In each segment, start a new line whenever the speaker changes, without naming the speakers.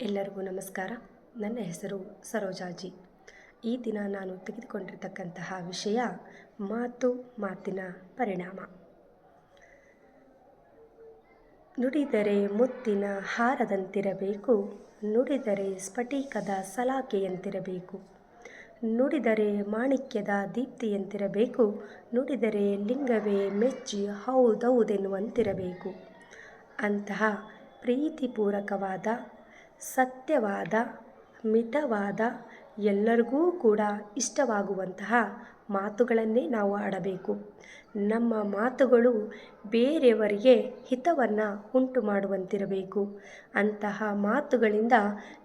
ಎಲ್ಲರಿಗೂ ನಮಸ್ಕಾರ. ನನ್ನ ಹೆಸರು ಸರೋಜಾಜಿ. ಈ ದಿನ ನಾನು ತೆಗೆದುಕೊಂಡಿರ್ತಕ್ಕಂತಹ ವಿಷಯ ಮಾತು ಮಾತಿನ ಪರಿಣಾಮ. ನುಡಿದರೆ ಮುತ್ತಿನ ಹಾರದಂತಿರಬೇಕು, ನುಡಿದರೆ ಸ್ಫಟಿಕದ ಸಲಾಕೆಯಂತಿರಬೇಕು, ನುಡಿದರೆ ಮಾಣಿಕ್ಯದ ದೀಪ್ತಿಯಂತಿರಬೇಕು, ನುಡಿದರೆ ಲಿಂಗವೇ ಮೆಚ್ಚಿ ಹೌದೌದೆನ್ನುವಂತಿರಬೇಕು. ಅಂತಹ ಪ್ರೀತಿಪೂರ್ವಕವಾದ ಸತ್ಯವಾದ, ಮಿತವಾದ, ಎಲ್ಲರಿಗೂ ಕೂಡ ಇಷ್ಟವಾಗುವಂತಹ ಮಾತುಗಳನ್ನೇ ನಾವು ಆಡಬೇಕು. ನಮ್ಮ ಮಾತುಗಳು ಬೇರೆಯವರಿಗೆ ಹಿತವನ್ನು ಉಂಟು ಮಾಡುವಂತಿರಬೇಕು. ಅಂತಹ ಮಾತುಗಳಿಂದ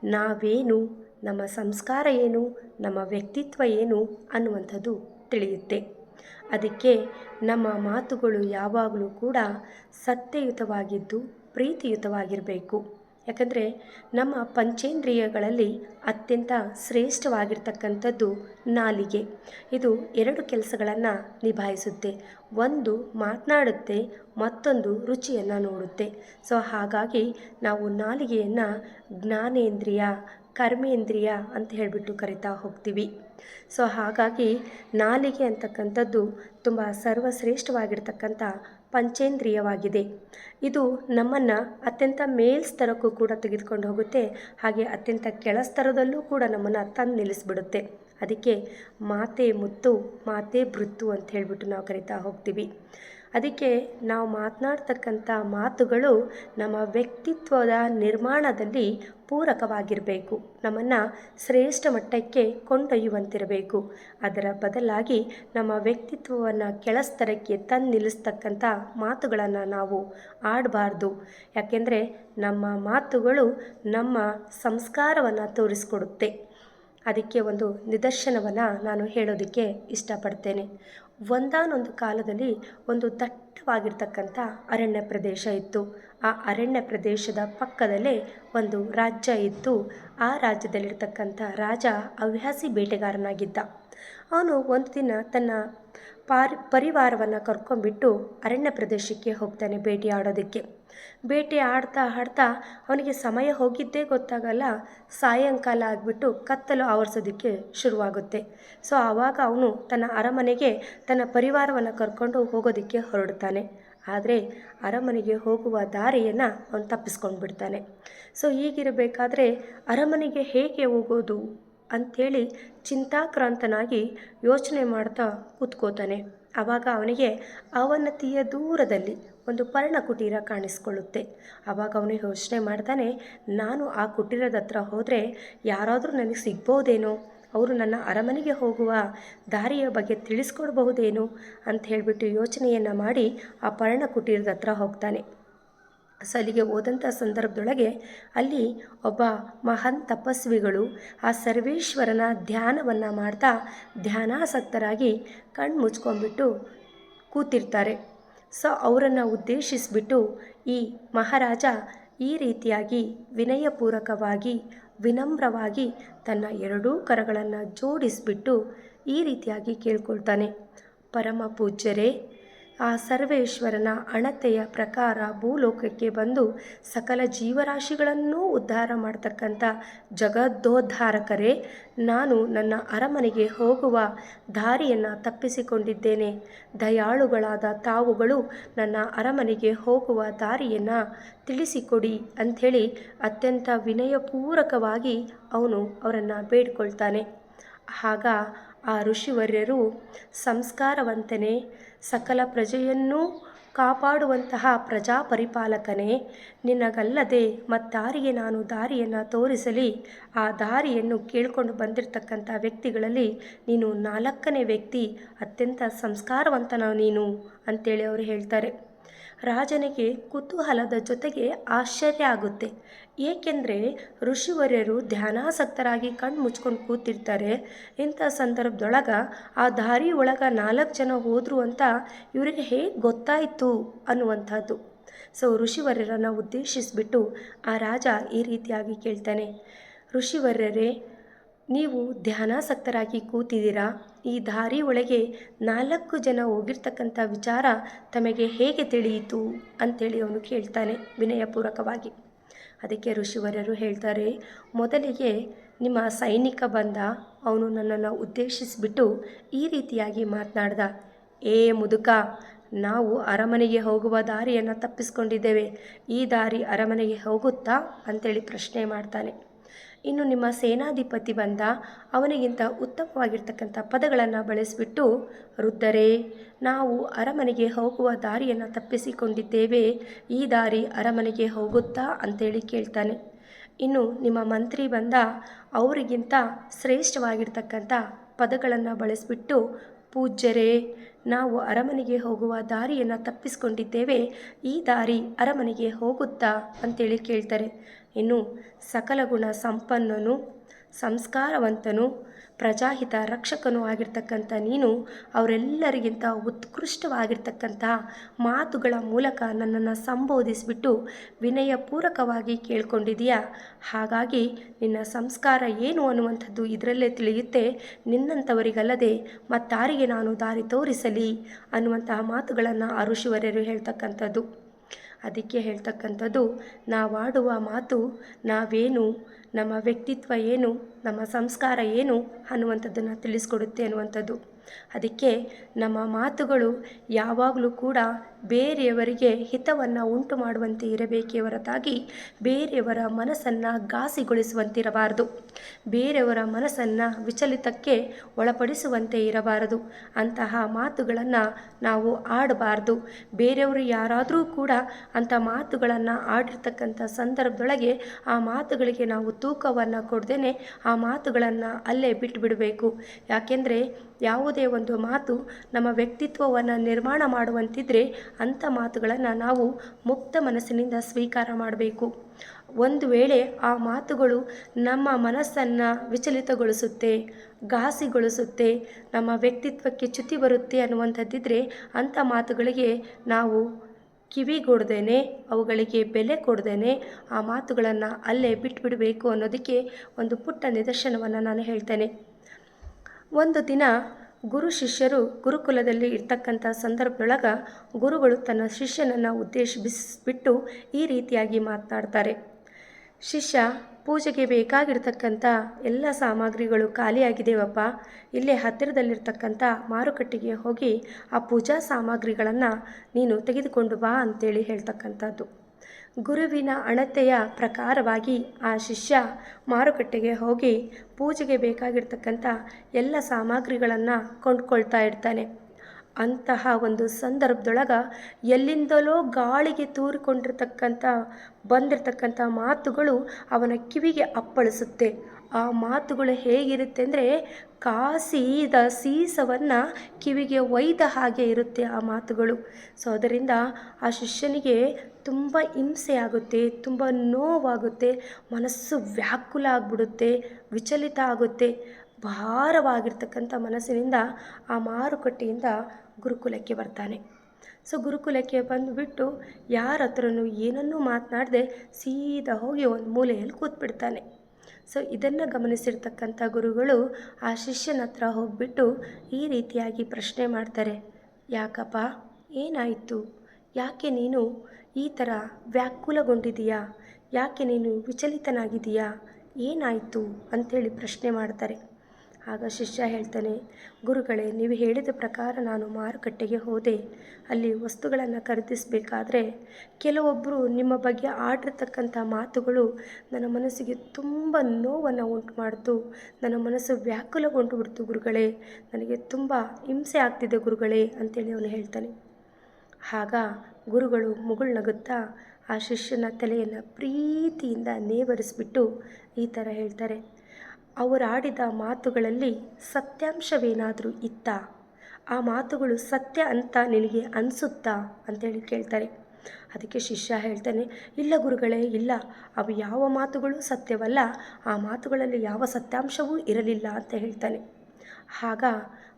ನಾವೇನು, ನಮ್ಮ ಸಂಸ್ಕಾರ ಏನು, ನಮ್ಮ ವ್ಯಕ್ತಿತ್ವ ಏನು ಅನ್ನುವಂಥದ್ದು ತಿಳಿಯುತ್ತೆ. ಅದಕ್ಕೆ ನಮ್ಮ ಮಾತುಗಳು ಯಾವಾಗಲೂ ಕೂಡ ಸತ್ಯಯುತವಾಗಿದ್ದು, ಪ್ರೀತಿಯುತವಾಗಿರಬೇಕು. ಯಾಕಂದರೆ ನಮ್ಮ ಪಂಚೇಂದ್ರಿಯಗಳಲ್ಲಿ ಅತ್ಯಂತ ಶ್ರೇಷ್ಠವಾಗಿರ್ತಕ್ಕಂಥದ್ದು ನಾಲಿಗೆ. ಇದು ಎರಡು ಕೆಲಸಗಳನ್ನು ನಿಭಾಯಿಸುತ್ತೆ. ಒಂದು ಮಾತನಾಡುತ್ತೆ, ಮತ್ತೊಂದು ರುಚಿಯನ್ನು ನೋಡುತ್ತೆ. ಸೊ, ಹಾಗಾಗಿ ನಾವು ನಾಲಿಗೆಯನ್ನು ಜ್ಞಾನೇಂದ್ರಿಯ, ಕರ್ಮೇಂದ್ರಿಯ ಅಂತ ಹೇಳಿಬಿಟ್ಟು ಕರಿತಾ ಹೋಗ್ತೀವಿ. ಸೊ, ಹಾಗಾಗಿ ನಾಲಿಗೆ ಅಂತಕ್ಕಂಥದ್ದು ತುಂಬ ಸರ್ವಶ್ರೇಷ್ಠವಾಗಿರ್ತಕ್ಕಂಥ ಪಂಚೇಂದ್ರಿಯವಾಗಿದೆ. ಇದು ನಮ್ಮನ್ನು ಅತ್ಯಂತ ಮೇಲ್ಸ್ತರಕ್ಕೂ ಕೂಡ ತೆಗೆದುಕೊಂಡು ಹೋಗುತ್ತೆ. ಹಾಗೆ ಅತ್ಯಂತ ಕೆಳಸ್ತರದಲ್ಲೂ ಕೂಡ ನಮ್ಮನ್ನು ತಂದು ನಿಲ್ಲಿಸಿಬಿಡುತ್ತೆ. ಅದಕ್ಕೆ ಮಾತೆ ಮುತ್ತು, ಮಾತೆ ಬೃತ್ತು ಅಂತ ಹೇಳಿಬಿಟ್ಟು ನಾವು ಕರಿತಾ ಹೋಗ್ತೀವಿ. ಅದಕ್ಕೆ ನಾವು ಮಾತನಾಡ್ತಕ್ಕಂಥ ಮಾತುಗಳು ನಮ್ಮ ವ್ಯಕ್ತಿತ್ವದ ನಿರ್ಮಾಣದಲ್ಲಿ ಪೂರಕವಾಗಿರಬೇಕು. ನಮ್ಮನ್ನು ಶ್ರೇಷ್ಠ ಮಟ್ಟಕ್ಕೆ ಕೊಂಡೊಯ್ಯುವಂತಿರಬೇಕು. ಅದರ ಬದಲಾಗಿ ನಮ್ಮ ವ್ಯಕ್ತಿತ್ವವನ್ನು ಕೆಳಸ್ತರಕ್ಕೆ ತಂದು ನಿಲ್ಲಿಸ್ತಕ್ಕಂಥ ಮಾತುಗಳನ್ನು ನಾವು ಆಡಬಾರ್ದು. ಯಾಕೆಂದರೆ ನಮ್ಮ ಮಾತುಗಳು ನಮ್ಮ ಸಂಸ್ಕಾರವನ್ನು ತೋರಿಸ್ಕೊಡುತ್ತೆ. ಅದಕ್ಕೆ ಒಂದು ನಿದರ್ಶನವನ್ನು ನಾನು ಹೇಳೋದಕ್ಕೆ ಇಷ್ಟಪಡ್ತೇನೆ. ಒಂದಾನೊಂದು ಕಾಲದಲ್ಲಿ ಒಂದು ದಟ್ಟವಾಗಿರ್ತಕ್ಕಂಥ ಅರಣ್ಯ ಪ್ರದೇಶ ಇತ್ತು. ಆ ಅರಣ್ಯ ಪ್ರದೇಶದ ಪಕ್ಕದಲ್ಲೇ ಒಂದು ರಾಜ್ಯ ಇದ್ದು, ಆ ರಾಜ್ಯದಲ್ಲಿರ್ತಕ್ಕಂಥ ರಾಜ ಹವ್ಯಾಸಿ ಬೇಟೆಗಾರನಾಗಿದ್ದ. ಅವನು ಒಂದು ದಿನ ತನ್ನ ಪಾರಿ, ಪರಿವಾರವನ್ನು ಕರ್ಕೊಂಡ್ಬಿಟ್ಟು ಅರಣ್ಯ ಪ್ರದೇಶಕ್ಕೆ ಹೋಗ್ತಾನೆ ಭೇಟಿ ಆಡೋದಕ್ಕೆ ಬೇಟೆ ಆಡ್ತಾ ಆಡ್ತಾ ಅವನಿಗೆ ಸಮಯ ಹೋಗಿದ್ದೇ ಗೊತ್ತಾಗಲ್ಲ, ಸಾಯಂಕಾಲ ಆಗಿಬಿಟ್ಟು ಕತ್ತಲು ಆವರಿಸೋದಕ್ಕೆ ಶುರುವಾಗುತ್ತೆ. ಸೊ, ಆವಾಗ ಅವನು ತನ್ನ ಅರಮನೆಗೆ ತನ್ನ ಪರಿವಾರವನ್ನು ಕರ್ಕೊಂಡು ಹೋಗೋದಕ್ಕೆ ಹೊರಡ್ತಾನೆ. ಆದರೆ ಅರಮನೆಗೆ ಹೋಗುವ ದಾರಿಯನ್ನು ಅವನು ತಪ್ಪಿಸ್ಕೊಂಡು ಬಿಡ್ತಾನೆ ಸೊ ಹೀಗಿರಬೇಕಾದ್ರೆ ಅರಮನೆಗೆ ಹೇಗೆ ಹೋಗೋದು ಅಂಥೇಳಿ ಚಿಂತಾಕ್ರಾಂತನಾಗಿ ಯೋಚನೆ ಮಾಡ್ತಾ ಕೂತ್ಕೋತಾನೆ. ಆವಾಗ ಅವನಿಗೆ ಅವನತಿಯ ದೂರದಲ್ಲಿ ಒಂದು ಪರ್ಣಕುಟೀರ ಕಾಣಿಸ್ಕೊಳ್ಳುತ್ತೆ. ಆವಾಗ ಅವನು ಯೋಚನೆ ಮಾಡ್ತಾನೆ, ನಾನು ಆ ಕುಟೀರದ ಹತ್ರ ಹೋದರೆ ಯಾರಾದರೂ ನನಗೆ ಸಿಗ್ಬೋದೇನೋ? ಅವರು ನನ್ನ ಅರಮನೆಗೆ ಹೋಗುವ ದಾರಿಯ ಬಗ್ಗೆ ತಿಳಿಸ್ಕೊಡ್ಬಹುದೇನು ಅಂತ ಹೇಳಿಬಿಟ್ಟು ಯೋಚನೆಯನ್ನು ಮಾಡಿ ಆ ಪರ್ಣಕುಟೀರದ ಹತ್ರ ಹೋಗ್ತಾನೆ. ಸಲಿಗೆ ಹೋದಂಥ ಸಂದರ್ಭದೊಳಗೆ ಅಲ್ಲಿ ಒಬ್ಬ ಮಹಾನ್ ತಪಸ್ವಿಗಳು ಆ ಸರ್ವೇಶ್ವರನ ಧ್ಯಾನವನ್ನು ಮಾಡ್ತಾ ಧ್ಯಾನಾಸಕ್ತರಾಗಿ ಕಣ್ಣು ಮುಚ್ಕೊಂಡ್ಬಿಟ್ಟು ಕೂತಿರ್ತಾರೆ. ಸೊ ಅವರನ್ನು ಉದ್ದೇಶಿಸಿಬಿಟ್ಟು ಈ ಮಹಾರಾಜ ಈ ರೀತಿಯಾಗಿ ವಿನಯಪೂರ್ವಕವಾಗಿ ವಿನಮ್ರವಾಗಿ ತನ್ನ ಎರಡೂ ಕರಗಳನ್ನು ಜೋಡಿಸಿಬಿಟ್ಟು ಈ ರೀತಿಯಾಗಿ ಕೇಳ್ಕೊಳ್ತಾನೆ. ಪರಮ ಪೂಜ್ಯರೇ ಆ ಸರ್ವೇಶ್ವರನ ಅಣತೆಯ ಪ್ರಕಾರ ಭೂಲೋಕಕ್ಕೆ ಬಂದು ಸಕಲ ಜೀವರಾಶಿಗಳನ್ನೂ ಉದ್ಧಾರ ಮಾಡತಕ್ಕಂಥ ಜಗದ್ದೋದ್ಧಾರಕರೇ ನಾನು ನನ್ನ ಅರಮನೆಗೆ ಹೋಗುವ ದಾರಿಯನ್ನು ತಪ್ಪಿಸಿಕೊಂಡಿದ್ದೇನೆ. ದಯಾಳುಗಳಾದ ತಾವುಗಳು ನನ್ನ ಅರಮನೆಗೆ ಹೋಗುವ ದಾರಿಯನ್ನು ತಿಳಿಸಿಕೊಡಿ ಅಂಥೇಳಿ ಅತ್ಯಂತ ವಿನಯಪೂರ್ವಕವಾಗಿ ಅವನು ಅವರನ್ನು ಬೇಡ್ಕೊಳ್ತಾನೆ. ಆಗ ಆ ಋಷಿವರ್ಯರು ಸಂಸ್ಕಾರವಂತನೇ, ಸಕಲ ಪ್ರಜೆಯನ್ನೂ ಕಾಪಾಡುವಂತಹ ಪ್ರಜಾಪರಿಪಾಲಕನೇ. ನಿನಗಲ್ಲದೆ ಮತ್ತಾರಿಗೆ ನಾನು ದಾರಿಯನ್ನು ತೋರಿಸಲಿ, ಆ ದಾರಿಯನ್ನು ಕೇಳಿಕೊಂಡು ಬಂದಿರತಕ್ಕಂಥ ವ್ಯಕ್ತಿಗಳಲ್ಲಿ ನೀನು ನಾಲ್ಕನೇ ವ್ಯಕ್ತಿ, ಅತ್ಯಂತ ಸಂಸ್ಕಾರವಂತನ ನೀನು ಅಂತೇಳಿ ಅವರು ಹೇಳ್ತಾರೆ. ರಾಜನಿಗೆ ಕುತೂಹಲದ ಜೊತೆಗೆ ಆಶ್ಚರ್ಯ ಆಗುತ್ತೆ. ಏಕೆಂದರೆ ಋಷಿವರ್ಯರು ಧ್ಯಾನಾಸಕ್ತರಾಗಿ ಕಣ್ಣು ಮುಚ್ಕೊಂಡು ಕೂತಿರ್ತಾರೆ. ಇಂಥ ಸಂದರ್ಭದೊಳಗೆ ಆ ದಾರಿ ಒಳಗೆ ನಾಲ್ಕು ಜನ ಹೋದರು ಅಂತ ಇವರಿಗೆ ಹೇಗೆ ಗೊತ್ತಾಯಿತು ಅನ್ನುವಂಥದ್ದು. ಸೊ, ಋಷಿವರ್ಯರನ್ನು ಉದ್ದೇಶಿಸಿಬಿಟ್ಟು ಆ ರಾಜ ಈ ರೀತಿಯಾಗಿ ಕೇಳ್ತಾನೆ. ಋಷಿವರ್ಯರೇ, ನೀವು ಧ್ಯಾನಾಸಕ್ತರಾಗಿ ಕೂತಿದ್ದೀರಾ? ಈ ದಾರಿ ಒಳಗೆ ನಾಲ್ಕು ಜನ ಹೋಗಿರ್ತಕ್ಕಂಥ ವಿಚಾರ ತಮಗೆ ಹೇಗೆ ತಿಳಿಯಿತು? ಅಂಥೇಳಿ ಅವನು ಕೇಳ್ತಾನೆ ವಿನಯಪೂರ್ವಕವಾಗಿ. ಅದಕ್ಕೆ ಋಷಿವರ್ಯರು ಹೇಳ್ತಾರೆ, ಮೊದಲಿಗೆ ನಿಮ್ಮ ಸೈನಿಕ ಬಂದ ಅವನು ನನ್ನನ್ನು ಉದ್ದೇಶಿಸಿಬಿಟ್ಟು ಈ ರೀತಿಯಾಗಿ ಮಾತನಾಡ್ದ. ಏ ಮುದುಕ, ನಾವು ಅರಮನೆಗೆ ಹೋಗುವ ದಾರಿಯನ್ನು ತಪ್ಪಿಸ್ಕೊಂಡಿದ್ದೇವೆ. ಈ ದಾರಿ ಅರಮನೆಗೆ ಹೋಗುತ್ತಾ? ಅಂತೇಳಿ ಪ್ರಶ್ನೆ ಮಾಡ್ತಾನೆ. ಇನ್ನು ನಿಮ್ಮ ಸೇನಾಧಿಪತಿ ಬಂದ ಅವನಿಗಿಂತ ಉತ್ತಮವಾಗಿರ್ತಕ್ಕಂಥ ಪದಗಳನ್ನು ಬಳಸಿಬಿಟ್ಟು ವೃದ್ಧರೇ ನಾವು ಅರಮನೆಗೆ ಹೋಗುವ ದಾರಿಯನ್ನು ತಪ್ಪಿಸಿಕೊಂಡಿದ್ದೇವೆ. ಈ ದಾರಿ ಅರಮನೆಗೆ ಹೋಗುತ್ತಾ? ಅಂತೇಳಿ ಕೇಳ್ತಾನೆ. ಇನ್ನು ನಿಮ್ಮ ಮಂತ್ರಿ ಬಂದ ಅವರಿಗಿಂತ ಶ್ರೇಷ್ಠವಾಗಿರ್ತಕ್ಕಂಥ ಪದಗಳನ್ನು ಬಳಸಿಬಿಟ್ಟು, ಪೂಜ್ಯರೇ, ನಾವು ಅರಮನೆಗೆ ಹೋಗುವ ದಾರಿಯನ್ನು ತಪ್ಪಿಸಿಕೊಂಡಿದ್ದೇವೆ. ಈ ದಾರಿ ಅರಮನೆಗೆ ಹೋಗುತ್ತಾ? ಅಂತೇಳಿ ಕೇಳ್ತಾರೆ. ಇನ್ನು ಸಕಲ ಗುಣ ಸಂಪನ್ನನು, ಸಂಸ್ಕಾರವಂತನು, ಪ್ರಜಾಹಿತ ರಕ್ಷಕನೂ ಆಗಿರ್ತಕ್ಕಂಥ ನೀನು ಅವರೆಲ್ಲರಿಗಿಂತ ಉತ್ಕೃಷ್ಟವಾಗಿರ್ತಕ್ಕಂತಹ ಮಾತುಗಳ ಮೂಲಕ ನನ್ನನ್ನು ಸಂಬೋಧಿಸಿಬಿಟ್ಟು ವಿನಯಪೂರ್ವಕವಾಗಿ ಕೇಳ್ಕೊಂಡಿದೆಯಾ ಹಾಗಾಗಿ ನಿನ್ನ ಸಂಸ್ಕಾರ ಏನು ಅನ್ನುವಂಥದ್ದು ಇದರಲ್ಲೇ ತಿಳಿಯುತ್ತೆ. ನಿನ್ನಂಥವರಿಗಲ್ಲದೆ ಮತ್ತಾರಿಗೆ ನಾನು ದಾರಿ ತೋರಿಸಲಿ ಅನ್ನುವಂತಹ ಮಾತುಗಳನ್ನು ಆ ಋಷಿವರ್ಯರು ಹೇಳ್ತಕ್ಕಂಥದ್ದು. ಅದಕ್ಕೆ ಹೇಳ್ತಕ್ಕಂಥದ್ದು, ನಾವಾಡುವ ಮಾತು ನಾವೇನು, ನಮ್ಮ ವ್ಯಕ್ತಿತ್ವ ಏನು, ನಮ್ಮ ಸಂಸ್ಕಾರ ಏನು ಅನ್ನುವಂಥದ್ದನ್ನು ತಿಳಿಸ್ಕೊಡುತ್ತೆ ಅನ್ನುವಂಥದ್ದು. ಅದಕ್ಕೆ ನಮ್ಮ ಮಾತುಗಳು ಯಾವಾಗಲೂ ಕೂಡ ಬೇರೆಯವರಿಗೆ ಹಿತವನ್ನು ಉಂಟು ಮಾಡುವಂತೆ ಇರಬೇಕೇ ಹೊರತಾಗಿ ಬೇರೆಯವರ ಮನಸ್ಸನ್ನು ಘಾಸಿಗೊಳಿಸುವಂತಿರಬಾರದು. ಬೇರೆಯವರ ಮನಸ್ಸನ್ನು ವಿಚಲಿತಕ್ಕೆ ಒಳಪಡಿಸುವಂತೆ ಇರಬಾರದು. ಅಂತಹ ಮಾತುಗಳನ್ನು ನಾವು ಆಡಬಾರ್ದು. ಬೇರೆಯವರು ಯಾರಾದರೂ ಕೂಡ ಅಂಥ ಮಾತುಗಳನ್ನು ಆಡಿರ್ತಕ್ಕಂಥ ಸಂದರ್ಭದೊಳಗೆ ಆ ಮಾತುಗಳಿಗೆ ನಾವು ತೂಕವನ್ನು ಕೊಡ್ದೇ ಆ ಮಾತುಗಳನ್ನು ಅಲ್ಲೇ ಬಿಟ್ಟುಬಿಡಬೇಕು ಯಾಕೆಂದರೆ ಯಾವುದೇ ಒಂದು ಮಾತು ನಮ್ಮ ವ್ಯಕ್ತಿತ್ವವನ್ನು ನಿರ್ಮಾಣ ಮಾಡುವಂತಿದ್ದರೆ ಅಂಥ ಮಾತುಗಳನ್ನು ನಾವು ಮುಕ್ತ ಮನಸ್ಸಿನಿಂದ ಸ್ವೀಕಾರ ಮಾಡಬೇಕು. ಒಂದು ವೇಳೆ ಆ ಮಾತುಗಳು ನಮ್ಮ ಮನಸ್ಸನ್ನು ವಿಚಲಿತಗೊಳಿಸುತ್ತೆ, ಘಾಸಿಗೊಳಿಸುತ್ತೆ, ನಮ್ಮ ವ್ಯಕ್ತಿತ್ವಕ್ಕೆ ಚ್ಯುತಿ ಬರುತ್ತೆ ಅನ್ನುವಂಥದ್ದಿದ್ದರೆ ಅಂಥ ಮಾತುಗಳಿಗೆ ನಾವು ಕಿವಿಗೊಡ್ದೇನೆ ಅವುಗಳಿಗೆ ಬೆಲೆ ಕೊಡ್ದೇನೆ ಆ ಮಾತುಗಳನ್ನು ಅಲ್ಲೇ ಬಿಟ್ಟುಬಿಡಬೇಕು ಅನ್ನೋದಕ್ಕೆ ಒಂದು ಪುಟ್ಟ ನಿದರ್ಶನವನ್ನು ನಾನು ಹೇಳ್ತೇನೆ. ಒಂದು ದಿನ ಗುರು ಶಿಷ್ಯರು ಗುರುಕುಲದಲ್ಲಿ ಇರ್ತಕ್ಕಂಥ ಸಂದರ್ಭದೊಳಗೆ ಗುರುಗಳು ತನ್ನ ಶಿಷ್ಯನನ್ನು ಉದ್ದೇಶಿಸಿಬಿಟ್ಟು ಈ ರೀತಿಯಾಗಿ ಮಾತನಾಡ್ತಾರೆ ಶಿಷ್ಯ, ಪೂಜೆಗೆ ಬೇಕಾಗಿರ್ತಕ್ಕಂಥ ಎಲ್ಲ ಸಾಮಗ್ರಿಗಳು ಖಾಲಿಯಾಗಿದೆವಪ್ಪ? ಇಲ್ಲೇ ಹತ್ತಿರದಲ್ಲಿರ್ತಕ್ಕಂಥ ಮಾರುಕಟ್ಟೆಗೆ ಹೋಗಿ ಆ ಪೂಜಾ ಸಾಮಗ್ರಿಗಳನ್ನು ನೀನು ತೆಗೆದುಕೊಂಡು ಬಾ ಅಂತೇಳಿ ಹೇಳ್ತಕ್ಕಂಥದ್ದು. ಗುರುವಿನ ಅಣತೆಯ ಪ್ರಕಾರವಾಗಿ ಆ ಶಿಷ್ಯ ಮಾರುಕಟ್ಟೆಗೆ ಹೋಗಿ ಪೂಜೆಗೆ ಬೇಕಾಗಿರ್ತಕ್ಕಂಥ ಎಲ್ಲ ಸಾಮಗ್ರಿಗಳನ್ನು ಕೊಂಡ್ಕೊಳ್ತಾ ಇರ್ತಾನೆ. ಅಂತಹ ಒಂದು ಸಂದರ್ಭದೊಳಗೆ ಎಲ್ಲಿಂದಲೋ ಗಾಳಿಗೆ ತೂರಿಕೊಂಡಿರ್ತಕ್ಕಂಥ ಬಂದಿರತಕ್ಕಂಥ ಮಾತುಗಳು ಅವನ ಕಿವಿಗೆ ಅಪ್ಪಳಿಸುತ್ತೆ. ಆ ಮಾತುಗಳು ಹೇಗಿರುತ್ತೆ ಅಂದರೆ ಕಾಸಿದ ಸೀಸವನ್ನು ಕಿವಿಗೆ ಒಯ್ದ ಹಾಗೆ ಇರುತ್ತೆ ಆ ಮಾತುಗಳು. ಸೊ ಅದರಿಂದ ಆ ಶಿಷ್ಯನಿಗೆ ತುಂಬ ಹಿಂಸೆ ಆಗುತ್ತೆ, ತುಂಬ ನೋವಾಗುತ್ತೆ, ಮನಸ್ಸು ವ್ಯಾಕುಲ ಆಗಿಬಿಡುತ್ತೆ, ವಿಚಲಿತ ಆಗುತ್ತೆ. ಭಾರವಾಗಿರ್ತಕ್ಕಂಥ ಮನಸ್ಸಿನಿಂದ ಆ ಮಾರುಕಟ್ಟೆಯಿಂದ ಗುರುಕುಲಕ್ಕೆ ಬರ್ತಾನೆ. ಸೊ ಗುರುಕುಲಕ್ಕೆ ಬಂದುಬಿಟ್ಟು ಯಾರ ಹತ್ರನೂ ಏನನ್ನೂ ಮಾತನಾಡದೆ ಸೀದಾ ಹೋಗಿ ಒಂದು ಮೂಲೆಯಲ್ಲಿ ಕೂತ್ಬಿಡ್ತಾನೆ. ಸೊ ಇದನ್ನು ಗಮನಿಸಿರ್ತಕ್ಕಂಥ ಗುರುಗಳು ಆ ಶಿಷ್ಯನ ಹತ್ರ ಹೋಗ್ಬಿಟ್ಟು ಈ ರೀತಿಯಾಗಿ ಪ್ರಶ್ನೆ ಮಾಡ್ತಾರೆ, ಯಾಕಪ್ಪ, ಏನಾಯಿತು? ಯಾಕೆ ನೀನು ಈ ಥರ ವ್ಯಾಕುಲಗೊಂಡಿದೀಯಾ? ಯಾಕೆ ನೀನು ವಿಚಲಿತನಾಗಿದೀಯಾ? ಏನಾಯಿತು? ಅಂಥೇಳಿ ಪ್ರಶ್ನೆ ಮಾಡ್ತಾರೆ. ಆಗ ಶಿಷ್ಯ ಹೇಳ್ತಾನೆ, ಗುರುಗಳೇ, ನೀವು ಹೇಳಿದ ಪ್ರಕಾರ ನಾನು ಮಾರುಕಟ್ಟೆಗೆ ಹೋದೆ. ಅಲ್ಲಿ ವಸ್ತುಗಳನ್ನು ಖರೀದಿಸಬೇಕಾದ್ರೆ ಕೆಲವೊಬ್ಬರು ನಿಮ್ಮ ಬಗ್ಗೆ ಆಡಿರ್ತಕ್ಕಂಥ ಮಾತುಗಳು ನನ್ನ ಮನಸ್ಸಿಗೆ ತುಂಬ ನೋವನ್ನು ಉಂಟು ಮಾಡಿತು ನನ್ನ ಮನಸ್ಸು ವ್ಯಾಕುಲಗೊಂಡು ಬಿಡ್ತು ಗುರುಗಳೇ. ನನಗೆ ತುಂಬ ಹಿಂಸೆ ಆಗ್ತಿದೆ, ಗುರುಗಳೇ, ಅಂತೇಳಿ ಅವನು ಹೇಳ್ತಾನೆ. ಆಗ ಗುರುಗಳು ಮುಗುಳ್ನಗುತ್ತಾ ಆ ಶಿಷ್ಯನ ತಲೆಯನ್ನು ಪ್ರೀತಿಯಿಂದ ನೇವರಿಸ್ಬಿಟ್ಟು ಈ ಥರ ಹೇಳ್ತಾರೆ. ಅವರಾಡಿದ ಮಾತುಗಳಲ್ಲಿ ಸತ್ಯಾಂಶವೇನಾದರೂ ಇತ್ತಾ? ಆ ಮಾತುಗಳು ಸತ್ಯ ಅಂತ ನಿನಗೆ ಅನಿಸುತ್ತಾ? ಅಂತೇಳಿ ಕೇಳ್ತಾರೆ. ಅದಕ್ಕೆ ಶಿಷ್ಯ ಹೇಳ್ತಾನೆ, ಇಲ್ಲ ಗುರುಗಳೇ, ಇಲ್ಲ. ಅವು ಯಾವ ಮಾತುಗಳು ಸತ್ಯವಲ್ಲ. ಆ ಮಾತುಗಳಲ್ಲಿ ಯಾವ ಸತ್ಯಾಂಶವೂ ಇರಲಿಲ್ಲ ಅಂತ ಹೇಳ್ತಾನೆ. ಆಗ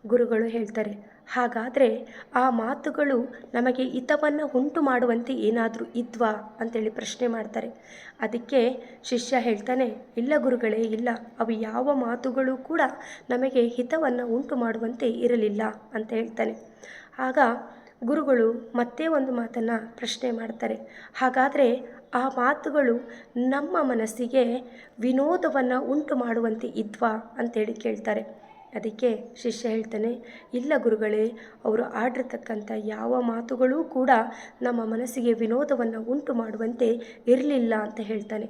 ಗುರುಗಳು ಹೇಳ್ತಾರೆ ಹಾಗಾದರೆ ಆ ಮಾತುಗಳು ನಮಗೆ ಹಿತವನ್ನು ಉಂಟು ಮಾಡುವಂತೆ ಏನಾದರೂ ಇದ್ವಾ? ಅಂತೇಳಿ ಪ್ರಶ್ನೆ ಮಾಡ್ತಾರೆ. ಅದಕ್ಕೆ ಶಿಷ್ಯ ಹೇಳ್ತಾನೆ, ಇಲ್ಲ ಗುರುಗಳೇ, ಇಲ್ಲ. ಅವು ಯಾವ ಮಾತುಗಳು ಕೂಡ ನಮಗೆ ಹಿತವನ್ನು ಉಂಟು ಮಾಡುವಂತೆ ಇರಲಿಲ್ಲ ಅಂತ ಹೇಳ್ತಾನೆ. ಆಗ ಗುರುಗಳು ಮತ್ತೆ ಒಂದು ಮಾತನ್ನು ಪ್ರಶ್ನೆ ಮಾಡ್ತಾರೆ. ಹಾಗಾದರೆ ಆ ಮಾತುಗಳು ನಮ್ಮ ಮನಸ್ಸಿಗೆ ವಿನೋದವನ್ನು ಉಂಟು ಮಾಡುವಂತೆ ಇದ್ವಾ? ಅಂತೇಳಿ ಕೇಳ್ತಾರೆ. ಅದಕ್ಕೆ ಶಿಷ್ಯ ಹೇಳ್ತಾನೆ, ಇಲ್ಲ ಗುರುಗಳೇ, ಅವರು ಆಡಿರ್ತಕ್ಕಂಥ ಯಾವ ಮಾತುಗಳೂ ಕೂಡ ನಮ್ಮ ಮನಸ್ಸಿಗೆ ವಿನೋದವನ್ನು ಉಂಟು ಮಾಡುವಂತೆ ಇರಲಿಲ್ಲ ಅಂತ ಹೇಳ್ತಾನೆ.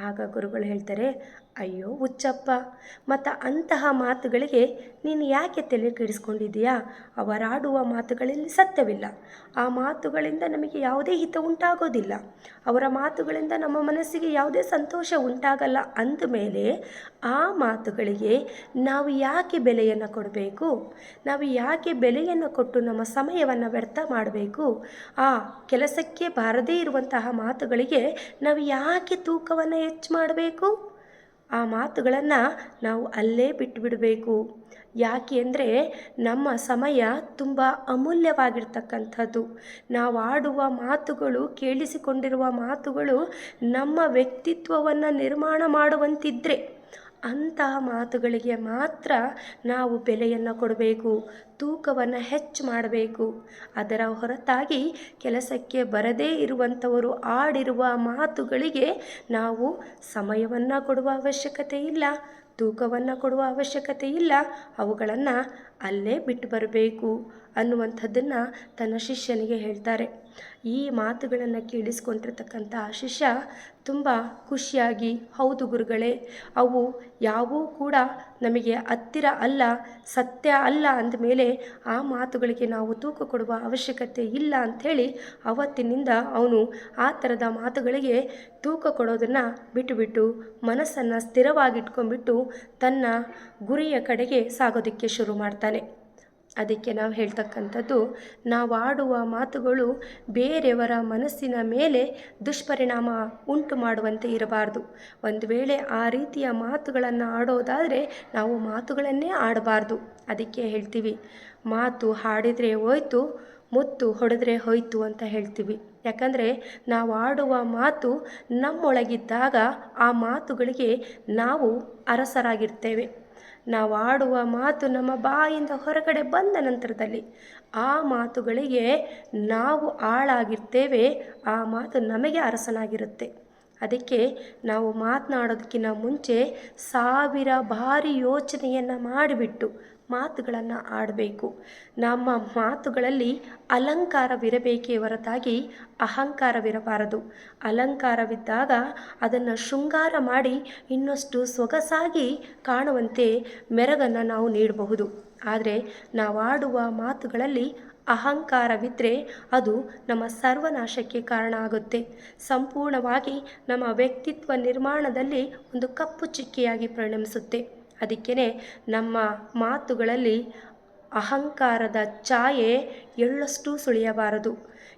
ಆಗ ಗುರುಗಳು ಹೇಳ್ತಾರೆ ಅಯ್ಯೋ ಹುಚ್ಚಪ್ಪ, ಮತ್ತು ಅಂತಹ ಮಾತುಗಳಿಗೆ ನೀನು ಯಾಕೆ ತಲೆ ಕೆಡಿಸ್ಕೊಂಡಿದ್ದೀಯಾ ಅವರಾಡುವ ಮಾತುಗಳಲ್ಲಿ ಸತ್ಯವಿಲ್ಲ. ಆ ಮಾತುಗಳಿಂದ ನಮಗೆ ಯಾವುದೇ ಹಿತ ಉಂಟಾಗೋದಿಲ್ಲ. ಅವರ ಮಾತುಗಳಿಂದ ನಮ್ಮ ಮನಸ್ಸಿಗೆ ಯಾವುದೇ ಸಂತೋಷ ಉಂಟಾಗಲ್ಲ ಅಂದಮೇಲೆ ಆ ಮಾತುಗಳಿಗೆ ನಾವು ಯಾಕೆ ಬೆಲೆಯನ್ನು ಕೊಡಬೇಕು? ನಾವು ಯಾಕೆ ಬೆಲೆಯನ್ನು ಕೊಟ್ಟು ನಮ್ಮ ಸಮಯವನ್ನು ವ್ಯರ್ಥ ಮಾಡಬೇಕು? ಆ ಕೆಲಸಕ್ಕೆ ಬಾರದೇ ಇರುವಂತಹ ಮಾತುಗಳಿಗೆ ನಾವು ಯಾಕೆ ತೂಕವನ್ನು ಹೆಚ್ಚು ಮಾಡಬೇಕು? ಆ ಮಾತುಗಳನ್ನು ನಾವು ಅಲ್ಲೇ ಬಿಟ್ಟುಬಿಡಬೇಕು ಯಾಕೆ ಅಂದರೆ ನಮ್ಮ ಸಮಯ ತುಂಬ ಅಮೂಲ್ಯವಾಗಿರ್ತಕ್ಕಂಥದ್ದು. ನಾವು ಆಡುವ ಮಾತುಗಳು, ಕೇಳಿಸಿಕೊಂಡಿರುವ ಮಾತುಗಳು ನಮ್ಮ ವ್ಯಕ್ತಿತ್ವವನ್ನು ನಿರ್ಮಾಣ ಮಾಡುವಂತಿದ್ದರೆ ಅಂತಹ ಮಾತುಗಳಿಗೆ ಮಾತ್ರ ನಾವು ಬೆಲೆಯನ್ನು ಕೊಡಬೇಕು, ತೂಕವನ್ನು ಹೆಚ್ಚು ಮಾಡಬೇಕು. ಅದರ ಹೊರತಾಗಿ ಕೆಲಸಕ್ಕೆ ಬರದೇ ಇರುವಂಥವರು ಆಡಿರುವ ಮಾತುಗಳಿಗೆ ನಾವು ಸಮಯವನ್ನು ಕೊಡುವ ಅವಶ್ಯಕತೆ ಇಲ್ಲ, ತೂಕವನ್ನು ಕೊಡುವ ಅವಶ್ಯಕತೆ ಇಲ್ಲ, ಅವುಗಳನ್ನು ಅಲ್ಲೇ ಬಿಟ್ಟು ಬರಬೇಕು ಅನ್ನುವಂಥದ್ದನ್ನು ತನ್ನ ಶಿಷ್ಯನಿಗೆ ಹೇಳ್ತಾರೆ. ಈ ಮಾತುಗಳನ್ನು ಕೇಳಿಸ್ಕೊಂಡಿರ್ತಕ್ಕಂಥ ಶಿಷ್ಯ ತುಂಬ ಖುಷಿಯಾಗಿ, ಹೌದು ಗುರುಗಳೇ, ಅವು ಯಾವೂ ಕೂಡ ನಮಗೆ ಹತ್ತಿರ ಅಲ್ಲ, ಸತ್ಯ ಅಲ್ಲ ಅಂದಮೇಲೆ ಆ ಮಾತುಗಳಿಗೆ ನಾವು ತೂಕ ಕೊಡುವ ಅವಶ್ಯಕತೆ ಇಲ್ಲ ಅಂಥೇಳಿ ಅವತ್ತಿನಿಂದ ಅವನು ಆ ಥರದ ಮಾತುಗಳಿಗೆ ತೂಕ ಕೊಡೋದನ್ನು ಬಿಟ್ಟುಬಿಟ್ಟು, ಮನಸ್ಸನ್ನು ಸ್ಥಿರವಾಗಿಟ್ಕೊಂಡ್ಬಿಟ್ಟು ತನ್ನ ಗುರಿಯ ಕಡೆಗೆ ಸಾಗೋದಕ್ಕೆ ಶುರು ಮಾಡ್ತಾನೆ. ಅದಕ್ಕೆ ನಾವು ಹೇಳ್ತಕ್ಕಂಥದ್ದು, ನಾವು ಆಡುವ ಮಾತುಗಳು ಬೇರೆಯವರ ಮನಸ್ಸಿನ ಮೇಲೆ ದುಷ್ಪರಿಣಾಮ ಉಂಟು ಮಾಡುವಂತೆ ಇರಬಾರ್ದು. ಒಂದು ವೇಳೆ ಆ ರೀತಿಯ ಮಾತುಗಳನ್ನು ಆಡೋದಾದರೆ ನಾವು ಮಾತುಗಳನ್ನೇ ಆಡಬಾರ್ದು. ಅದಕ್ಕೆ ಹೇಳ್ತೀವಿ, ಮಾತು ಹಾಡಿದರೆ ಹೋಯ್ತು, ಮುತ್ತು ಹೊಡೆದ್ರೆ ಹೋಯ್ತು ಅಂತ ಹೇಳ್ತೀವಿ. ಯಾಕಂದರೆ ನಾವು ಆಡುವ ಮಾತು ನಮ್ಮೊಳಗಿದ್ದಾಗ ಆ ಮಾತುಗಳಿಗೆ ನಾವು ಅರಸರಾಗಿರ್ತೇವೆ. ನಾವು ಆಡುವ ಮಾತು ನಮ್ಮ ಬಾಯಿಂದ ಹೊರಗಡೆ ಬಂದ ನಂತರದಲ್ಲಿ ಆ ಮಾತುಗಳಿಗೆ ನಾವು ಆಳಾಗಿರ್ತೇವೆ, ಆ ಮಾತು ನಮಗೆ ಅರಸನಾಗಿರುತ್ತೆ. ಅದಕ್ಕೆ ನಾವು ಮಾತನಾಡೋದಕ್ಕಿಂತ ಮುಂಚೆ ಸಾವಿರ ಬಾರಿ ಯೋಚನೆಯನ್ನು ಮಾಡಿಬಿಟ್ಟು ಮಾತುಗಳನ್ನು ಆಡಬೇಕು. ನಮ್ಮ ಮಾತುಗಳಲ್ಲಿ ಅಲಂಕಾರವಿರಬೇಕೇ ಹೊರತಾಗಿ ಅಹಂಕಾರವಿರಬಾರದು. ಅಲಂಕಾರವಿದ್ದಾಗ ಅದನ್ನು ಶೃಂಗಾರ ಮಾಡಿ ಇನ್ನಷ್ಟು ಸೊಗಸಾಗಿ ಕಾಣುವಂತೆ ಮೆರಗನ್ನು ನಾವು ನೀಡಬಹುದು. ಆದರೆ ನಾವು ಆಡುವ ಮಾತುಗಳಲ್ಲಿ ಅಹಂಕಾರವಿದ್ದರೆ ಅದು ನಮ್ಮ ಸರ್ವನಾಶಕ್ಕೆ ಕಾರಣ ಆಗುತ್ತೆ. ಸಂಪೂರ್ಣವಾಗಿ ನಮ್ಮ ವ್ಯಕ್ತಿತ್ವ ನಿರ್ಮಾಣದಲ್ಲಿ ಒಂದು ಕಪ್ಪು ಚಿಕ್ಕೆಯಾಗಿ ಪರಿಣಮಿಸುತ್ತೆ. ಅದಕ್ಕೇ ನಮ್ಮ ಮಾತುಗಳಲ್ಲಿ ಅಹಂಕಾರದ ಛಾಯೆ ಎಳ್ಳಷ್ಟು ಸುಳಿಯಬಾರದು.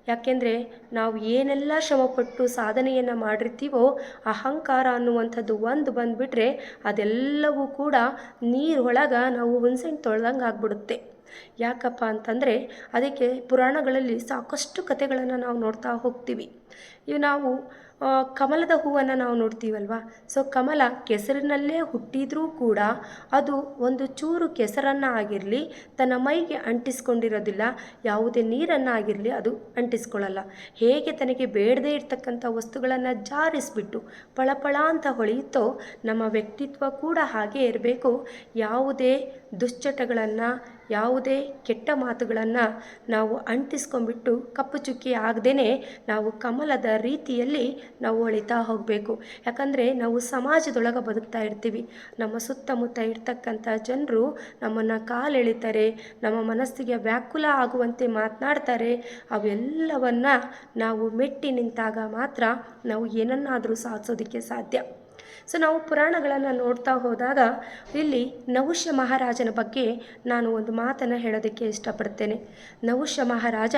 ಯಾಕೆಂದರೆ ನಾವು ಏನೆಲ್ಲ ಶ್ರಮಪಟ್ಟು ಸಾಧನೆಯನ್ನು ಮಾಡಿರ್ತೀವೋ ಅಹಂಕಾರ ಅನ್ನುವಂಥದ್ದು ಒಂದು ಬಂದುಬಿಟ್ರೆ ಅದೆಲ್ಲವೂ ಕೂಡ ನೀರೊಳಗೆ ನಾವು ಹುಣಸೆಹಣ್ಣು ತೊಳೆದಂಗೆ ಆಗ್ಬಿಡುತ್ತೆ. ಯಾಕಪ್ಪ ಅಂತಂದರೆ ಅದಕ್ಕೆ ಪುರಾಣಗಳಲ್ಲಿ ಸಾಕಷ್ಟು ಕಥೆಗಳನ್ನು ನಾವು ನೋಡ್ತಾ ಹೋಗ್ತೀವಿ. ಇವು ನಾವು ಕಮಲದ ಹೂವನ್ನು ನಾವು ನೋಡ್ತೀವಲ್ವ? ಸೊ ಕಮಲ ಕೆಸರಿನಲ್ಲೇ ಹುಟ್ಟಿದರೂ ಕೂಡ ಅದು ಒಂದು ಚೂರು ಕೆಸರನ್ನು ಆಗಿರಲಿ, ತನ್ನ ಮೈಗೆ ಅಂಟಿಸ್ಕೊಂಡಿರೋದಿಲ್ಲ, ಯಾವುದೇ ನೀರನ್ನು ಆಗಿರಲಿ ಅದು ಅಂಟಿಸ್ಕೊಳ್ಳಲ್ಲ. ಹೇಗೆ ತನಗೆ ಬೇಡದೇ ಇರ್ತಕ್ಕಂಥ ವಸ್ತುಗಳನ್ನು ಜಾರಿಸ್ಬಿಟ್ಟು ಪಳಪಳ ಅಂತ ಹೊಳೆಯುತ್ತೋ ನಮ್ಮ ವ್ಯಕ್ತಿತ್ವ ಕೂಡ ಹಾಗೆ ಇರಬೇಕು. ಯಾವುದೇ ದುಶ್ಚಟಗಳನ್ನು ಯಾವುದೇ ಕೆಟ್ಟ ಮಾತುಗಳನ್ನು ನಾವು ಅಂಟಿಸ್ಕೊಂಡ್ಬಿಟ್ಟು ಕಪ್ಪು ಚುಕ್ಕಿ ಆಗದೇ ನಾವು ಕಮಲದ ರೀತಿಯಲ್ಲಿ ನಾವು ಹೊಳಿತಾ ಹೋಗಬೇಕು. ಯಾಕಂದರೆ ನಾವು ಸಮಾಜದೊಳಗೆ ಬದುಕ್ತಾ ಇರ್ತೀವಿ. ನಮ್ಮ ಸುತ್ತಮುತ್ತ ಇರ್ತಕ್ಕಂಥ ಜನರು ನಮ್ಮನ್ನು ಕಾಲೆಳಿತಾರೆ, ನಮ್ಮ ಮನಸ್ಸಿಗೆ ವ್ಯಾಕುಲ ಆಗುವಂತೆ ಮಾತನಾಡ್ತಾರೆ. ಅವೆಲ್ಲವನ್ನು ನಾವು ಮೆಟ್ಟಿ ನಿಂತಾಗ ಮಾತ್ರ ನಾವು ಏನನ್ನಾದರೂ ಸಾಧಿಸೋದಕ್ಕೆ ಸಾಧ್ಯ. ಸೊ ನಾವು ಪುರಾಣಗಳನ್ನು ನೋಡ್ತಾ ಹೋದಾಗ ಇಲ್ಲಿ ನಹುಷ್ಯ ಮಹಾರಾಜನ ಬಗ್ಗೆ ನಾನು ಒಂದು ಮಾತನ್ನು ಹೇಳೋದಕ್ಕೆ ಇಷ್ಟಪಡ್ತೇನೆ. ನಹುಷ್ಯ ಮಹಾರಾಜ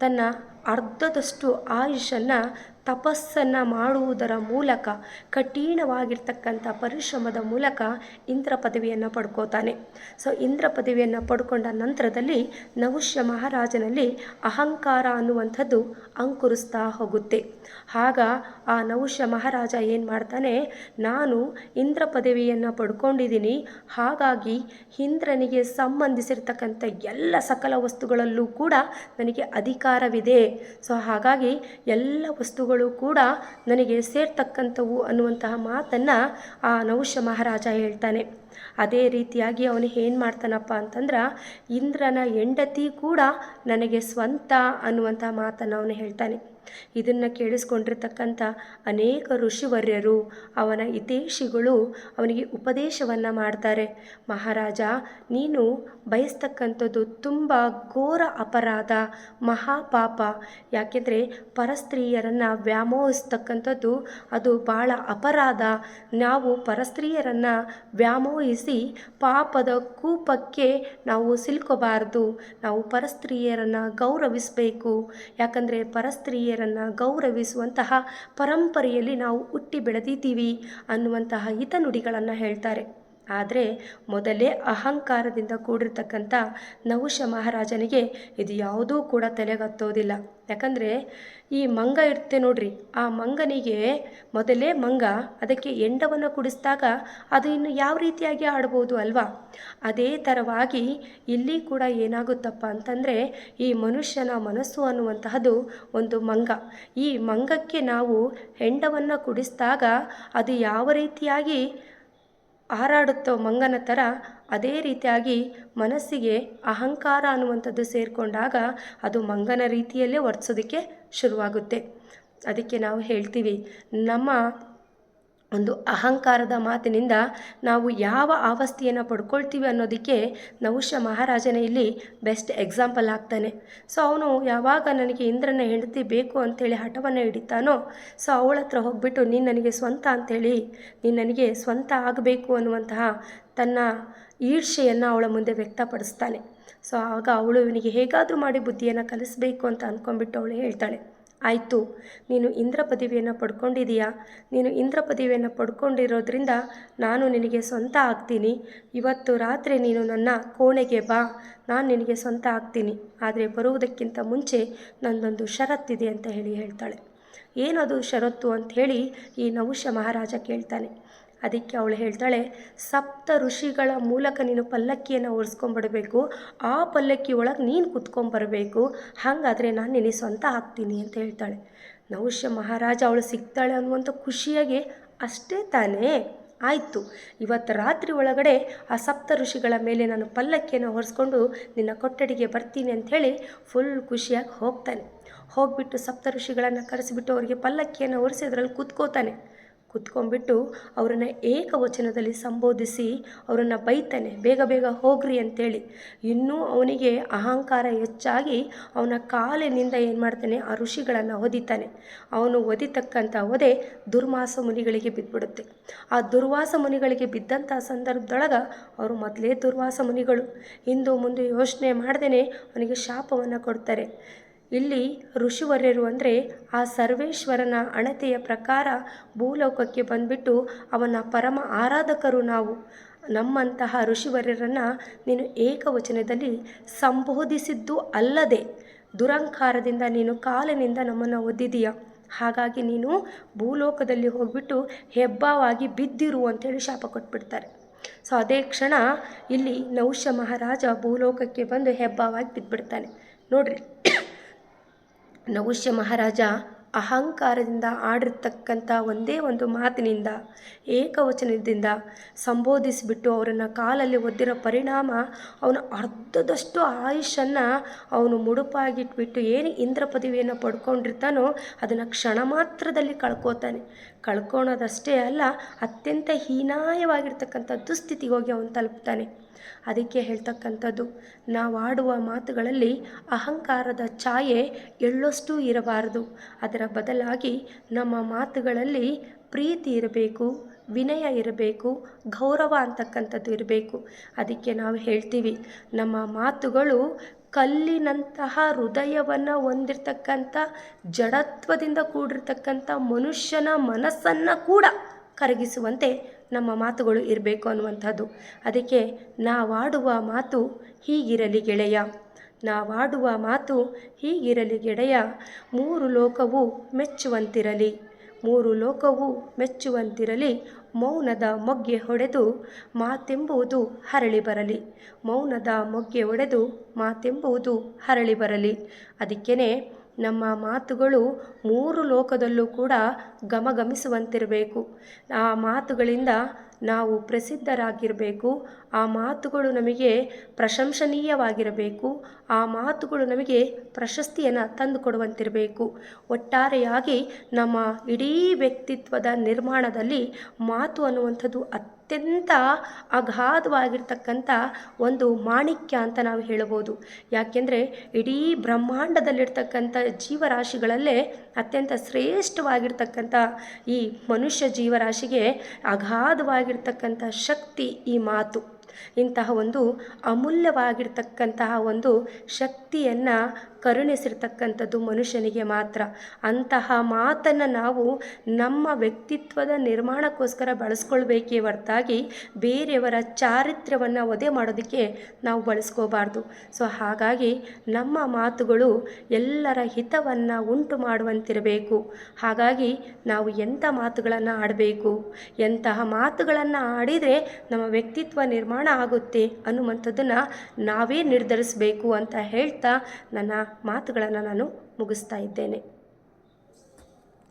ತನ್ನ ಅರ್ಧದಷ್ಟು ಆಯುಷನ್ನು ತಪಸ್ಸನ್ನು ಮಾಡುವುದರ ಮೂಲಕ, ಕಠಿಣವಾಗಿರ್ತಕ್ಕಂಥ ಪರಿಶ್ರಮದ ಮೂಲಕ ಇಂದ್ರ ಪದವಿಯನ್ನು ಪಡ್ಕೋತಾನೆ. ಸೊ ಇಂದ್ರ ಪದವಿಯನ್ನು ಪಡ್ಕೊಂಡ ನಂತರದಲ್ಲಿ ನಹುಷ್ಯ ಮಹಾರಾಜನಲ್ಲಿ ಅಹಂಕಾರ ಅನ್ನುವಂಥದ್ದು ಅಂಕುರಿಸ್ತಾ ಹೋಗುತ್ತೆ. ಆಗ ಆ ನಹುಷ್ಯ ಮಹಾರಾಜ ಏನು ಮಾಡ್ತಾನೆ, ನಾನು ಇಂದ್ರ ಪದವಿಯನ್ನು ಪಡ್ಕೊಂಡಿದ್ದೀನಿ ಹಾಗಾಗಿ ಇಂದ್ರನಿಗೆ ಸಂಬಂಧಿಸಿರ್ತಕ್ಕಂಥ ಎಲ್ಲ ಸಕಲ ವಸ್ತುಗಳಲ್ಲೂ ಕೂಡ ನನಗೆ ಅಧಿಕಾರವಿದೆ. ಸೊ ಹಾಗಾಗಿ ಎಲ್ಲ ವಸ್ತುಗಳು ಕೂಡ ನನಗೆ ಸೇರ್ತಕ್ಕಂಥವು ಅನ್ನುವಂತಹ ಮಾತನ್ನು ಆ ನಹುಷ ಮಹಾರಾಜ ಹೇಳ್ತಾನೆ. ಅದೇ ರೀತಿಯಾಗಿ ಅವನು ಏನು ಮಾಡ್ತಾನಪ್ಪ ಅಂತಂದ್ರೆ, ಇಂದ್ರನ ಹೆಂಡತಿ ಕೂಡ ನನಗೆ ಸ್ವಂತ ಅನ್ನುವಂಥ ಮಾತನ್ನು ಅವನು ಹೇಳ್ತಾನೆ. ಇದನ್ನು ಕೇಳಿಸ್ಕೊಂಡಿರ್ತಕ್ಕಂಥ ಅನೇಕ ಋಷಿವರ್ಯರು, ಅವನ ಹಿತೇಶಿಗಳು ಅವನಿಗೆ ಉಪದೇಶವನ್ನು ಮಾಡ್ತಾರೆ. ಮಹಾರಾಜ, ನೀನು ಬಯಸ್ತಕ್ಕಂಥದ್ದು ತುಂಬ ಘೋರ ಅಪರಾಧ, ಮಹಾಪಾಪ. ಯಾಕೆಂದರೆ ಪರಸ್ತ್ರೀಯರನ್ನು ವ್ಯಾಮೋಹಿಸ್ತಕ್ಕಂಥದ್ದು ಅದು ಭಾಳ ಅಪರಾಧ. ನಾವು ಪರಸ್ತ್ರೀಯರನ್ನು ವ್ಯಾಮೋಹಿಸಿ ಪಾಪದ ಕೂಪಕ್ಕೆ ನಾವು ಸಿಲ್ಕೋಬಾರ್ದು. ನಾವು ಪರಸ್ತ್ರೀಯರನ್ನು ಗೌರವಿಸಬೇಕು. ಯಾಕಂದರೆ ಪರಸ್ತ್ರೀಯರನ್ನು ಗೌರವಿಸುವಂತಹ ಪರಂಪರೆಯಲ್ಲಿ ನಾವು ಹುಟ್ಟಿ ಬೆಳೆದಿದ್ದೀವಿ ಅನ್ನುವಂತಹ ಹಿತನುಡಿಗಳನ್ನು ಹೇಳ್ತಾರೆ. ಆದರೆ ಮೊದಲೇ ಅಹಂಕಾರದಿಂದ ಕೂಡಿರ್ತಕ್ಕಂಥ ನಹುಷ ಮಹಾರಾಜನಿಗೆ ಇದು ಯಾವುದೂ ಕೂಡ ತಲೆಗತ್ತೋದಿಲ್ಲ. ಯಾಕಂದರೆ ಈ ಮಂಗ ಇರುತ್ತೆ ನೋಡ್ರಿ, ಆ ಮಂಗನಿಗೆ ಮೊದಲೇ ಮಂಗ ಅದಕ್ಕೆ ಎಂಡವನ್ನು ಕುಡಿಸಿದಾಗ ಅದು ಇನ್ನು ಯಾವ ರೀತಿಯಾಗಿ ಆಡ್ಬೋದು ಅಲ್ವಾ? ಅದೇ ಥರವಾಗಿ ಇಲ್ಲಿ ಕೂಡ ಏನಾಗುತ್ತಪ್ಪ ಅಂತಂದರೆ ಈ ಮನುಷ್ಯನ ಮನಸ್ಸು ಅನ್ನುವಂತಹದ್ದು ಒಂದು ಮಂಗ. ಈ ಮಂಗಕ್ಕೆ ನಾವು ಹೆಂಡವನ್ನು ಕುಡಿಸಿದಾಗ ಅದು ಯಾವ ರೀತಿಯಾಗಿ ಹಾರಾಡುತ್ತೋ ಮಂಗನ ಥರ ಅದೇ ರೀತಿಯಾಗಿ ಮನಸ್ಸಿಗೆ ಅಹಂಕಾರ ಅನ್ನುವಂಥದ್ದು ಸೇರಿಕೊಂಡಾಗ ಅದು ಮಂಗನ ರೀತಿಯಲ್ಲೇ ವರ್ತಿಸೋದಕ್ಕೆ ಶುರುವಾಗುತ್ತೆ. ಅದಕ್ಕೆ ನಾವು ಹೇಳ್ತೀವಿ, ನಮ್ಮ ಒಂದು ಅಹಂಕಾರದ ಮಾತಿನಿಂದ ನಾವು ಯಾವ ಅವಸ್ಥೆಯನ್ನು ಪಡ್ಕೊಳ್ತೀವಿ ಅನ್ನೋದಕ್ಕೆ ನವುಷ ಮಹಾರಾಜನೇ ಇಲ್ಲಿ ಬೆಸ್ಟ್ ಎಕ್ಸಾಂಪಲ್ ಆಗ್ತಾನೆ. ಸೊ ಅವನು ಯಾವಾಗ ನನಗೆ ಇಂದ್ರನ ಹೆಂಡತಿ ಬೇಕು ಅಂಥೇಳಿ ಹಠವನ್ನು ಹಿಡಿತಾನೋ ಸೊ ಅವಳ ಹತ್ರ ಹೋಗ್ಬಿಟ್ಟು, ನೀನು ನನಗೆ ಸ್ವಂತ ಅಂಥೇಳಿ ನೀನು ನನಗೆ ಸ್ವಂತ ಆಗಬೇಕು ಅನ್ನುವಂತಹ ತನ್ನ ಈರ್ಷೆಯನ್ನು ಅವಳ ಮುಂದೆ ವ್ಯಕ್ತಪಡಿಸ್ತಾನೆ. ಸೊ ಆಗ ಅವಳು ಇವನಿಗೆ ಹೇಗಾದರೂ ಮಾಡಿ ಬುದ್ಧಿಯನ್ನು ಕಲಿಸಬೇಕು ಅಂತ ಅಂದ್ಕೊಂಡ್ಬಿಟ್ಟು ಅವಳು ಹೇಳ್ತಾಳೆ. ಆಯಿತು. ನೀನು ಇಂದ್ರ ಪದವಿಯನ್ನು ಪಡ್ಕೊಂಡಿದೀಯಾ? ನೀನು ಇಂದ್ರ ಪದವಿಯನ್ನು ಪಡ್ಕೊಂಡಿರೋದ್ರಿಂದ ನಾನು ನಿನಗೆ ಸ್ವಂತ ಆಗ್ತೀನಿ. ಇವತ್ತು ರಾತ್ರಿ ನೀನು ನನ್ನ ಕೋಣೆಗೆ ಬಾ. ನಾನು ನಿನಗೆ ಸ್ವಂತ ಆಗ್ತೀನಿ. ಆದರೆ ಬರುವುದಕ್ಕಿಂತ ಮುಂಚೆ ನನ್ನೊಂದು ಷರತ್ತಿದೆ ಅಂತ ಹೇಳಿ ಹೇಳ್ತಾಳೆ. ಏನದು ಷರತ್ತು ಅಂತ ಹೇಳಿ ಈ ನಹುಷ ಮಹಾರಾಜ ಕೇಳ್ತಾನೆ. ಅದಕ್ಕೆ ಅವಳು ಹೇಳ್ತಾಳೆ, ಸಪ್ತ ಋಷಿಗಳ ಮೂಲಕ ನೀನು ಪಲ್ಲಕ್ಕಿಯನ್ನು ಓಡಿಸ್ಕೊಂಡ್ಬಿಡ್ಬೇಕು ಆ ಪಲ್ಲಕ್ಕಿ ಒಳಗೆ ನೀನು ಕುತ್ಕೊಂಬರಬೇಕು ಹಾಗಾದರೆ ನಾನು ನಿನಗೆ ಸ್ವಂತ ಹಾಕ್ತೀನಿ ಅಂತ ಹೇಳ್ತಾಳೆ. ನಹುಷ್ಯ ಮಹಾರಾಜ ಅವಳು ಸಿಗ್ತಾಳೆ ಅನ್ನುವಂಥ ಖುಷಿಯಾಗಿ, ಅಷ್ಟೇ ತಾನೇ, ಆಯಿತು. ಇವತ್ತು ರಾತ್ರಿ ಒಳಗಡೆ ಆ ಸಪ್ತ ಋಷಿಗಳ ಮೇಲೆ ನಾನು ಪಲ್ಲಕ್ಕಿಯನ್ನು ಹೊರಿಸ್ಕೊಂಡು ನಿನ್ನ ಕೊಠಡಿಗೆ ಬರ್ತೀನಿ ಅಂಥೇಳಿ ಫುಲ್ ಖುಷಿಯಾಗಿ ಹೋಗ್ತಾನೆ. ಹೋಗ್ಬಿಟ್ಟು ಸಪ್ತ ಋಷಿಗಳನ್ನು ಕರೆಸಿಬಿಟ್ಟು ಅವರಿಗೆ ಪಲ್ಲಕ್ಕಿಯನ್ನು ಹೊರಿಸಿ ಅದರಲ್ಲಿ ಕೂತ್ಕೋತಾನೆ. ಕುತ್ಕೊಂಡ್ಬಿಟ್ಟು ಅವರನ್ನು ಏಕವಚನದಲ್ಲಿ ಸಂಬೋಧಿಸಿ ಅವರನ್ನು ಬೈತಾನೆ, ಬೇಗ ಬೇಗ ಹೋಗ್ರಿ ಅಂತೇಳಿ. ಇನ್ನೂ ಅವನಿಗೆ ಅಹಂಕಾರ ಹೆಚ್ಚಾಗಿ ಅವನ ಕಾಲಿನಿಂದ ಏನು ಮಾಡ್ತಾನೆ, ಆ ಋಷಿಗಳನ್ನು ಒದಿತಾನೆ ಅವನು ಒದಿತಕ್ಕಂಥ ಒದೆ ದುರ್ವಾಸ ಮುನಿಗಳಿಗೆ ಬಿದ್ದುಬಿಡುತ್ತೆ ಆ ದುರ್ವಾಸ ಮುನಿಗಳಿಗೆ ಬಿದ್ದಂಥ ಸಂದರ್ಭದೊಳಗೆ ಅವರು ಮೊದಲೇ ದುರ್ವಾಸ ಮುನಿಗಳು. ಇಂದು ಮುಂದೆ ಯೋಚನೆ ಮಾಡ್ದೇ ಅವನಿಗೆ ಶಾಪವನ್ನು ಕೊಡ್ತಾರೆ. ಇಲ್ಲಿ ಋಷಿವರ್ಯರು ಅಂದರೆ ಆ ಸರ್ವೇಶ್ವರನ ಅಣತೆಯ ಪ್ರಕಾರ ಭೂಲೋಕಕ್ಕೆ ಬಂದ್ಬಿಟ್ಟು ಅವನ ಪರಮ ಆರಾಧಕರು ನಾವು. ನಮ್ಮಂತಹ ಋಷಿವರ್ಯರನ್ನು ನೀನು ಏಕವಚನದಲ್ಲಿ ಸಂಬೋಧಿಸಿದ್ದು ಅಲ್ಲದೆ ದುರಂಕಾರದಿಂದ ನೀನು ಕಾಲಿನಿಂದ ನಮ್ಮನ್ನು ಒದ್ದಿದೀಯ. ಹಾಗಾಗಿ ನೀನು ಭೂಲೋಕದಲ್ಲಿ ಹೋಗ್ಬಿಟ್ಟು ಹೆಬ್ಬಾವಾಗಿ ಬಿದ್ದಿರು ಅಂತೇಳಿ ಶಾಪ ಕೊಟ್ಬಿಡ್ತಾರೆ. ಸೊ ಅದೇ ಕ್ಷಣ ಇಲ್ಲಿ ನೌಶ ಮಹಾರಾಜ ಭೂಲೋಕಕ್ಕೆ ಬಂದು ಹೆಬ್ಬಾವಾಗಿ ಬಿದ್ದುಬಿಡ್ತಾನೆ ನೋಡ್ರಿ. ನಹುಷ್ಯ ಮಹಾರಾಜ ಅಹಂಕಾರದಿಂದ ಆಡಿರ್ತಕ್ಕಂಥ ಒಂದೇ ಒಂದು ಮಾತಿನಿಂದ, ಏಕವಚನದಿಂದ ಸಂಬೋಧಿಸಿಬಿಟ್ಟು ಅವರನ್ನು ಕಾಲಲ್ಲಿ ಒದ್ದಿರೋ ಪರಿಣಾಮ ಅವನು ಅರ್ಧದಷ್ಟು ಆಯುಷನ್ನು ಅವನು ಮುಡುಪಾಗಿಟ್ಬಿಟ್ಟು ಏನು ಇಂದ್ರ ಪದವಿಯನ್ನು ಪಡ್ಕೊಂಡಿರ್ತಾನೋ ಅದನ್ನು ಕ್ಷಣ ಮಾತ್ರದಲ್ಲಿ ಕಳ್ಕೋತಾನೆ. ಕಳ್ಕೊಳೋದಷ್ಟೇ ಅಲ್ಲ, ಅತ್ಯಂತ ಹೀನಾಯವಾಗಿರ್ತಕ್ಕಂಥ ದುಸ್ಥಿತಿಗೆ ಹೋಗಿ ಅವನು ತಲುಪ್ತಾನೆ. ಅದಕ್ಕೆ ಹೇಳ್ತಕ್ಕಂಥದ್ದು, ನಾವು ಆಡುವ ಮಾತುಗಳಲ್ಲಿ ಅಹಂಕಾರದ ಛಾಯೆ ಎಳ್ಳಷ್ಟು ಇರಬಾರದು. ಅದರ ಬದಲಾಗಿ ನಮ್ಮ ಮಾತುಗಳಲ್ಲಿ ಪ್ರೀತಿ ಇರಬೇಕು, ವಿನಯ ಇರಬೇಕು, ಗೌರವ ಅಂತಕ್ಕಂಥದ್ದು ಇರಬೇಕು. ಅದಕ್ಕೆ ನಾವು ಹೇಳ್ತೀವಿ, ನಮ್ಮ ಮಾತುಗಳು ಕಲ್ಲಿನಂತಹ ಹೃದಯವನ್ನು ಹೊಂದಿರತಕ್ಕಂಥ, ಜಡತ್ವದಿಂದ ಕೂಡಿರ್ತಕ್ಕಂಥ ಮನುಷ್ಯನ ಮನಸ್ಸನ್ನು ಕೂಡ ಕರಗಿಸುವಂತೆ ನಮ್ಮ ಮಾತುಗಳು ಇರಬೇಕು ಅನ್ನುವಂಥದ್ದು. ಅದಕ್ಕೆ ನಾವಾಡುವ ಮಾತು ಹೀಗಿರಲಿ ಗೆಳೆಯ. ನಾವಾಡುವ ಮಾತು ಹೀಗಿರಲಿ ಗೆಳೆಯ. ಮೂರು ಲೋಕವು ಮೆಚ್ಚುವಂತಿರಲಿ. ಮೂರು ಲೋಕವು ಮೆಚ್ಚುವಂತಿರಲಿ. ಮೌನದ ಮೊಗ್ಗೆ ಹೊಡೆದು ಮಾತೆಂಬುವುದು ಹರಳಿ ಬರಲಿ. ಮೌನದ ಮೊಗ್ಗೆ ಹೊಡೆದು ಮಾತೆಂಬುವುದು ಹರಳಿ ಬರಲಿ. ಅದಕ್ಕೇ ನಮ್ಮ ಮಾತುಗಳು ಮೂರು ಲೋಕದಲ್ಲೂ ಕೂಡ ಗಮಗಮಿಸುವಂತಿರಬೇಕು ಆ ಮಾತುಗಳಿಂದ ನಾವು ಪ್ರಸಿದ್ಧರಾಗಿರಬೇಕು. ಆ ಮಾತುಗಳು ನಮಗೆ ಪ್ರಶಂಸನೀಯವಾಗಿರಬೇಕು. ಆ ಮಾತುಗಳು ನಮಗೆ ಪ್ರಶಸ್ತಿಯನ್ನು ತಂದುಕೊಡುವಂತಿರಬೇಕು. ಒಟ್ಟಾರೆಯಾಗಿ ನಮ್ಮ ಇಡೀ ವ್ಯಕ್ತಿತ್ವದ ನಿರ್ಮಾಣದಲ್ಲಿ ಮಾತು ಅನ್ನುವಂಥದ್ದು ಅತ್ಯಂತ ಅಗಾಧವಾಗಿರ್ತಕ್ಕಂಥ ಒಂದು ಮಾಣಿಕ್ಯ ಅಂತ ನಾವು ಹೇಳಬಹುದು. ಯಾಕೆಂದರೆ ಇಡೀ ಬ್ರಹ್ಮಾಂಡದಲ್ಲಿರ್ತಕ್ಕಂಥ ಜೀವರಾಶಿಗಳಲ್ಲೇ ಅತ್ಯಂತ ಶ್ರೇಷ್ಠವಾಗಿರ್ತಕ್ಕಂಥ ಈ ಮನುಷ್ಯ ಜೀವರಾಶಿಗೆ ಅಗಾಧವಾಗಿರ್ತಕ್ಕಂಥ ಶಕ್ತಿ ಈ ಮಾತು. ಇಂತಹ ಒಂದು ಅಮೂಲ್ಯವಾಗಿರ್ತಕ್ಕಂತಹ ಒಂದು ಶಕ್ತಿಯನ್ನು ಕರುಣಿಸಿರ್ತಕ್ಕಂಥದ್ದು ಮನುಷ್ಯನಿಗೆ ಮಾತ್ರ. ಅಂತಹ ಮಾತನ್ನು ನಾವು ನಮ್ಮ ವ್ಯಕ್ತಿತ್ವದ ನಿರ್ಮಾಣಕ್ಕೋಸ್ಕರ ಬಳಸ್ಕೊಳ್ಬೇಕೇ ಹೊರತಾಗಿ ಬೇರೆಯವರ ಚಾರಿತ್ರ್ಯವನ್ನು ಒದೆ ಮಾಡೋದಕ್ಕೆ ನಾವು ಬಳಸ್ಕೋಬಾರ್ದು. ಸೊ, ಹಾಗಾಗಿ ನಮ್ಮ ಮಾತುಗಳು ಎಲ್ಲರ ಹಿತವನ್ನು ಉಂಟು ಮಾಡುವಂತಿರಬೇಕು. ಹಾಗಾಗಿ ನಾವು ಎಂಥ ಮಾತುಗಳನ್ನು ಆಡಬೇಕು? ಎಂತಹ ಮಾತುಗಳನ್ನು ಆಡಿದರೆ ನಮ್ಮ ವ್ಯಕ್ತಿತ್ವ ನಿರ್ಮಾಣ ಆಗುತ್ತೆ ಅನ್ನುವಂಥದ್ದನ್ನು ನಾವೇ ನಿರ್ಧರಿಸಬೇಕು ಅಂತ ಹೇಳ್ತಾ ನನ್ನ ಮಾತುಗಳನ್ನು ನಾನು ಮುಗಿಸ್ತಾ ಇದ್ದೇನೆ.